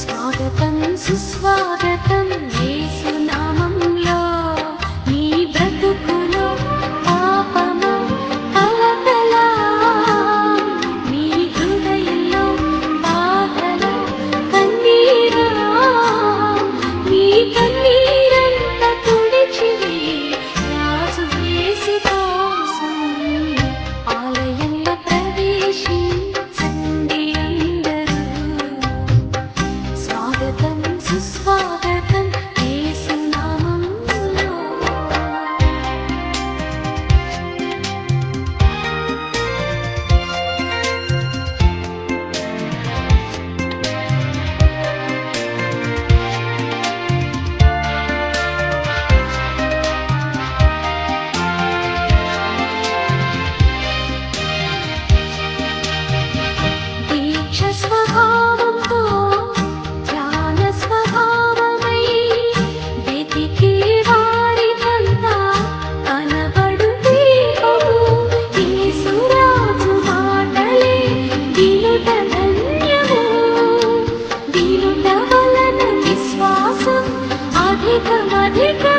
స్వాగతం సుస్వాగతం अधिक अधिक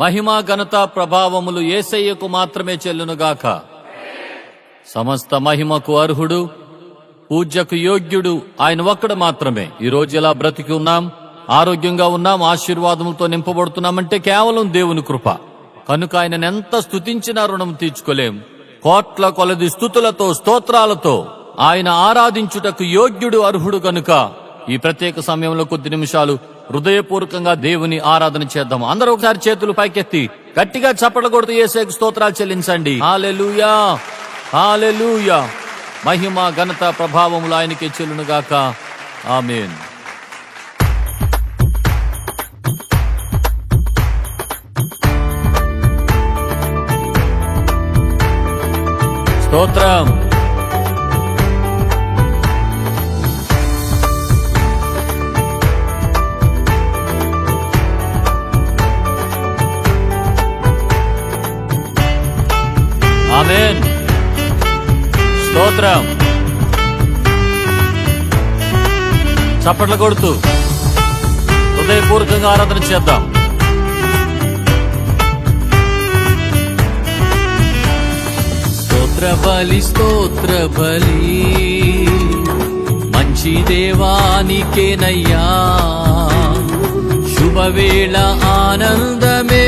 మహిమ ఘనత ప్రభావములు ఏసయ్యకు మాత్రమే చెల్లునుగాక. సమస్త మహిమకు అర్హుడు పూజ్యకు యోగ్యుడు ఆయన ఒక్కడు మాత్రమే. ఈ రోజు ఇలా బ్రతికి ఉన్నాం ఆరోగ్యంగా ఉన్నాం ఆశీర్వాదములతో నింపబడుతున్నామంటే కేవలం దేవుని కృప. కనుక ఆయనను ఎంత స్తుతించినా రుణం తీర్చుకోలేం. కోట్ల కొలది స్థుతులతో స్తోత్రాలతో ఆయన ఆరాధించుటకు యోగ్యుడు అర్హుడు కనుక. ఈ ప్రత్యేక సమయంలో కొద్ది నిమిషాలు హృదయపూర్వకంగా దేవుని ఆరాధన చేద్దాం అందరూ ఒకసారి చేతులు పైకెత్తి గట్టిగా చప్పట్లు కొడుతూ ఏసేకు స్తోత్రాలు చెల్లించండి. హాలెలూయా హాలెలూయా మహిమ ఘనత ప్రభావములు ఆయనకి చెల్లునుగాక. ఆమేన్. స్తోత్రం. స్తోత్రం చప్పట్లు కొడుతూ హృదయపూర్వకంగా ఆరాధన చేద్దాం. స్తోత్ర బలి స్తోత్ర బలి మంచి దేవానికేనయ్యా. శుభవేళ ఆనందమే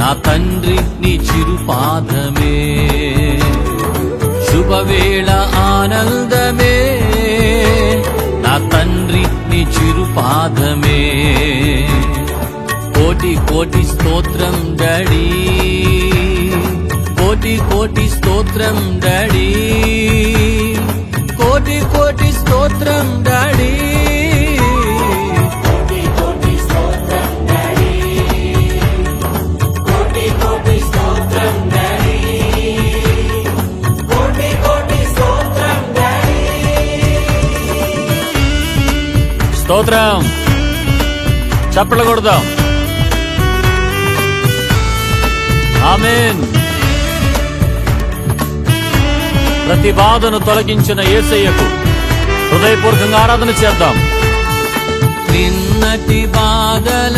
నా తండ్రి నీ చిరుపాదమే. వేళ ఆనందమే. నా తండ్రి నీ చిరుపాదమే. కోటి కోటి స్తోత్రం డడీ. కోటి కోటి స్తోత్రం డడీ. కోటి కోటి స్తోత్రం డడీ. స్తోత్రం. చప్పట్లు కొడదాం. ఆమెన్. ప్రతి బాధను తొలగించిన ఏసయ్యకు హృదయపూర్వకంగా ఆరాధన చేద్దాం. నిన్నటి బాధలంతా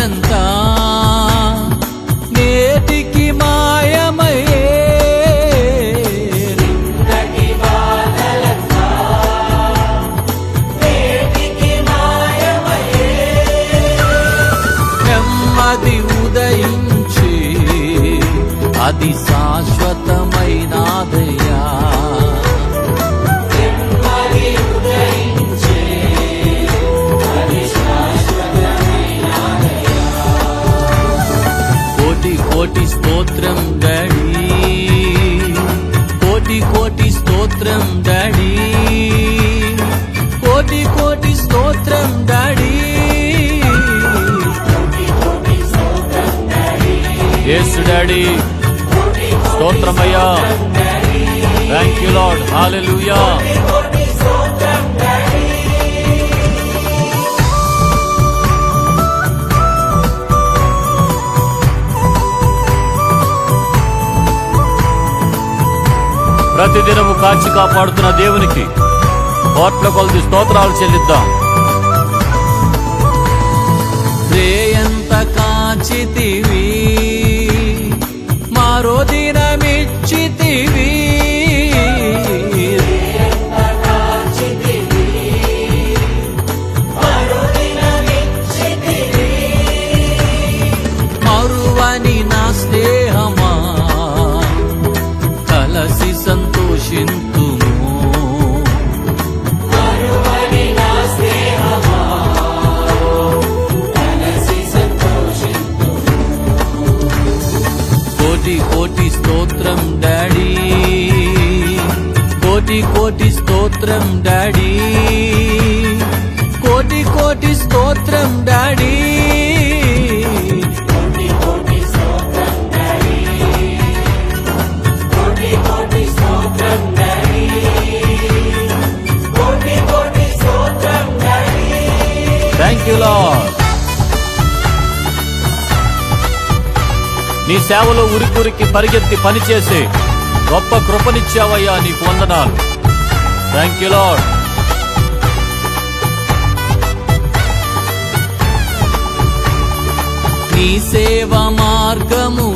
అది శాశ్వతమైన కోటి కోటి స్తోత్రం డాడీ. కోటి కోటి స్తోత్రం డాడీ. కోటి కోటి స్తోత్రం డాడీ. యేసు డాడీ. స్తోత్రమయ్యా. థ్యాంక్ యూ లాడ్ హాలెలూయా ప్రతిదినము కాచి కాపాడుతున్న దేవునికి కోట్ల కొలది స్తోత్రాలు చెల్లిద్దాం. రేయంత కాచితివి సంతోషింతుము కోటి కోటి స్తోత్రం డాడీ. కోటి కోటి స్తోత్రం డాడీ. కోటి కోటి స్తోత్రం డాడీ. నీ సేవలో ఉరికురికి పరిగెత్తి పనిచేసి గొప్ప కృపనిచ్చావయ్యా నీకు వందనాలు. థ్యాంక్ యూ లాడ్ నీ సేవ మార్గము